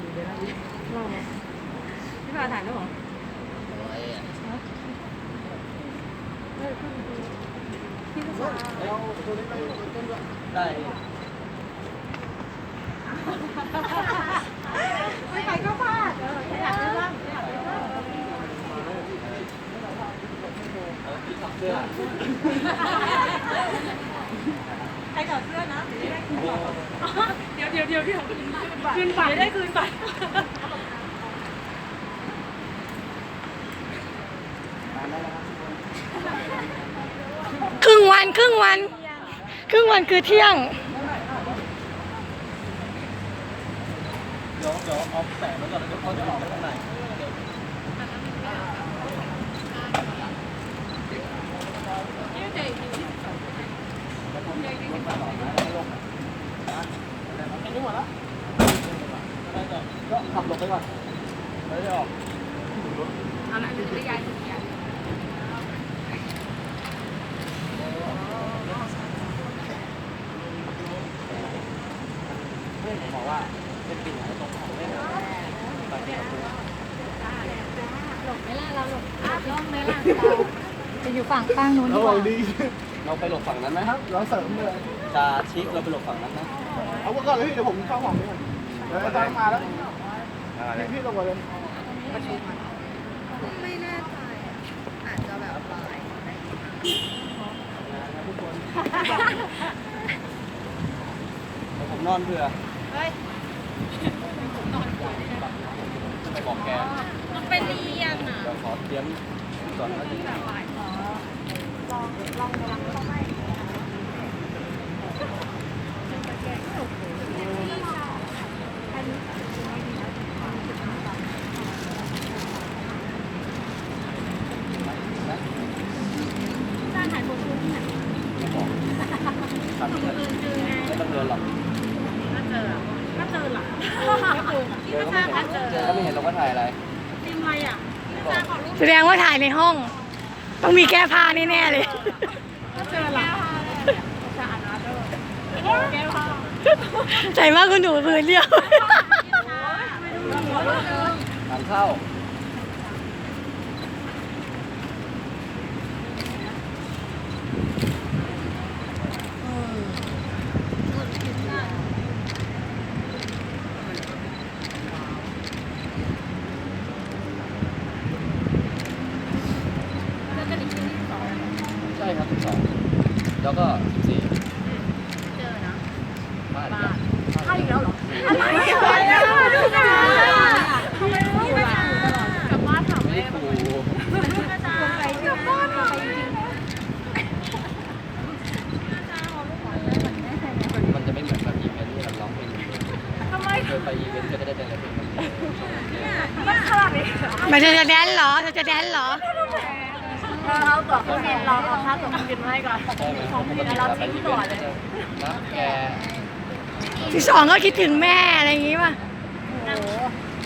อยู่เดี๋ยวนะรอพี่พาถ่ายแล้วเหรอโอ้ยพี่ก็ถ่ายได้ไม่ไปก็พลาดเอออยากได้บ้างอยากได้บ้างเสื้อ ใครถอดเสื้อนะเดี๋ยวได้คืนบัตรเดี๋ยวเดี๋ยวเดี๋ยวเดี๋ยว คืนบัตรได้คืนบัตรครึ่งวันครึ่งวัน ครึ่งวันคือเที่ยงเดี๋ยวเดี๋ยวเอาแปะไว้ก่อนแล้วเขาจะออกขับหลบไปก่อน แล้วจะออกอันนั้นจะย้ายถุงยางเพื่อนผมบอกว่าเป็นปิ่นตรงของเล่นตอนที่เราหลบไม่ล่ะเราหลบร่องไม่ล่ะเราจะอยู่ฝั่งข้างนู้นดีกว่าเราไปหลบฝั่งนั้นไหมครับ เราเสริมเลยจะชิกเราไปหลบฝั่งนั้นนะ เอาไว้ก่อนเลยพี่เดี๋ยวผมเข้าห้องนี้ก่อนเดี๋ยวอาจารย์มาแล้วพี่พี่ลงมาเลย ไม่แน่ใจอะอาจจะแบบลายได้เดี๋ยวผมนอนเผื่อเฮ้ยไปบอกแกมันไปเรียนอะเดี๋ยวขอเตรียมก่อนนะจ้างถ่ายโฟโต้ที่ไหน ไม่บอกครับไม่ต้องเดินหรอก ถ้าเจอถ้าเจอหรอ เดินก็ไม่เห็นเจอก็ ไม่เห็นเราก็ถ่ายอะไรทีมอะไรอะไม่บอกแสดงว่าถ่ายในห้อง ต้องมีแก้ผ้าแน่ๆเลยถ้าเจอหรอจะอ่านนะเด้อแก้วผ้าใส่มากคุณหนูพื้นเดียว ทางเข้า เจอกันอีกทีที่สอง ใช่ครับสองแล้วก็สี่ เจอนะ บ้าน บ้าน บ้าน เข้าอีกแล้วเหรออะไรอะดูนะทำไมไม่อยู่อะกลับบ้านถาม ไม่ แม่ ได้ บ้าง ขู่ อาจารย์ไปกลับบ้านถามจริง มันจะไม่เหมือนแบบอีเวนต์ที่เราร้องเพลง ทำไม เคยไปอีเวนต์ก็จะได้เป็นอะไรเพลงแบบนี้ มันขนาด นี้ไมันจะแดนเหรอเธอจะแดนเหรอเราตั๋วเครื่องบินเราเอาค่าตั๋วเครื่องบินมาให้ก่อนใช่ไหมปกติเราเราไปทิ้งอีเวตั๋วนต์เลยนะแกที่สองก็คิดถึงแม่อะไรอย่างงี้ป่ะนั่ง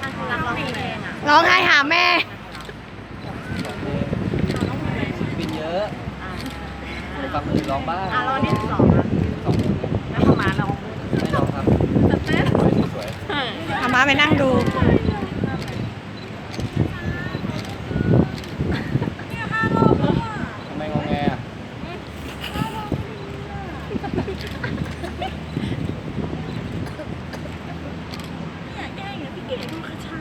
นั่งรักร้องเพลงอะร้องไห้หาแม่บินเยอะฟังคนอื่นร้องบ้างอะเราที่สองอะสองคนแล้วเข้ามาเราไม่ร้องครับจะเต้นสวยสวยเอามาไปนั่งดู ทำไมงอแงอะ อยากแกล้งอย่างพี่เก๋ดูกระชา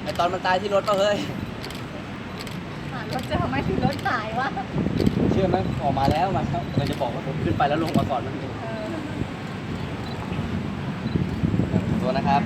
ไอ ตอนมันตายที่รถป่ะเฮ้ยรถจะทำไมถึงรถหายวะเชื่อไหมออกมาแล้วมาครับมันจะบอกว่าผมขึ้นไปแล้วลงมาก่อนมันตัวนะครับ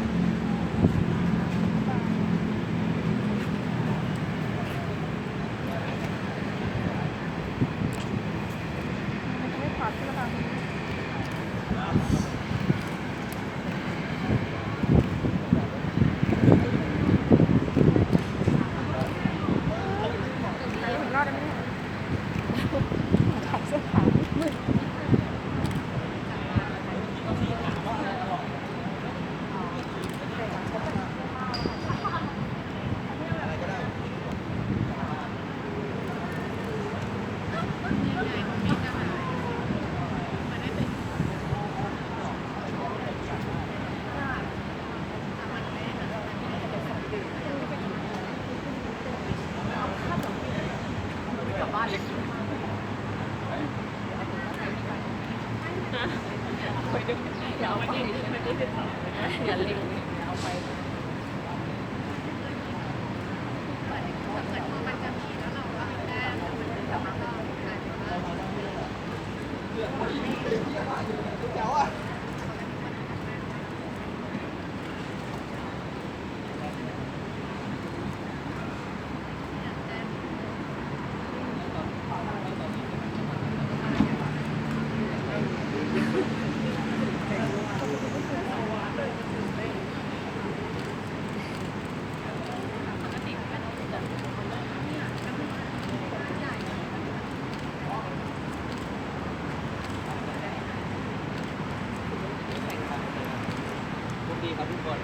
คน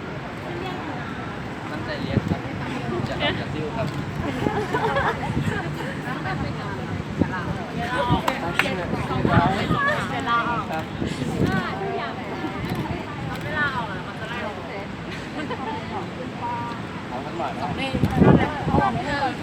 ตั้งใจเรียนครับจะทำจะซิ้วครับเอาทั้งหมดนะ